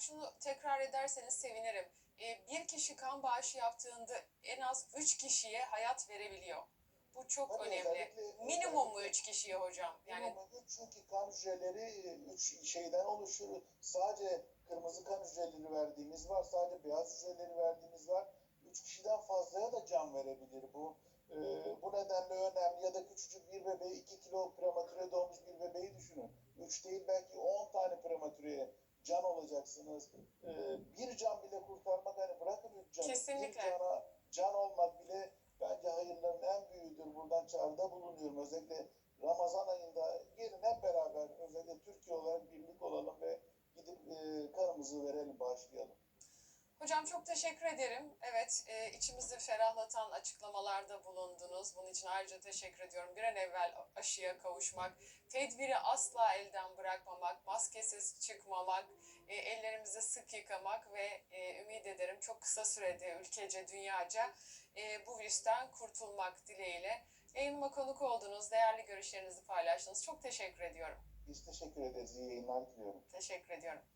olarak şunu tekrar ederseniz sevinirim. Ee, bir kişi kan bağışı yaptığında en az 3 kişiye hayat verebiliyor. Bu çok Tabii, önemli. özellikle- Minimum mu özellikle- 3 kişiye hocam? Yani çünkü kan hücreleri 3 şeyden oluşur. Sadece kırmızı kan hücreleri verdiğimiz var, sadece beyaz hücreleri verdiğimiz var. 3 kişiden fazlaya da can verebilir bu. Ee, bu nedenle önemli ya da küçücük bir bebeği 2 kilo prematüre doğmuş bir bebeği düşünün. 3 değil belki 10 tane prematüreye can olacaksınız. Ee, bir can bile kurtarmak hani bırakın 3 canı. Kesinlikle. Bir cana can olmak bile bence hayırların en büyüğüdür. Buradan çağrıda bulunuyorum. Özellikle Ramazan ayında gelin hep beraber özellikle Türkiye olarak birlik olalım ve gidip e, kanımızı verelim, bağışlayalım. Hocam çok teşekkür ederim. Evet, e, içimizi ferahlatan açıklamalarda bulundunuz. Bunun için ayrıca teşekkür ediyorum. Bir an evvel aşıya kavuşmak, tedbiri asla elden bırakmamak, maskesiz çıkmamak, e, ellerimizi sık yıkamak ve e, ümit ederim çok kısa sürede ülkece, dünyaca e, bu virüsten kurtulmak dileğiyle. Yayınıma konuk oldunuz, değerli görüşlerinizi paylaştınız. Çok teşekkür ediyorum. Biz teşekkür ederiz. İyi yayınlar diliyorum. Teşekkür ediyorum.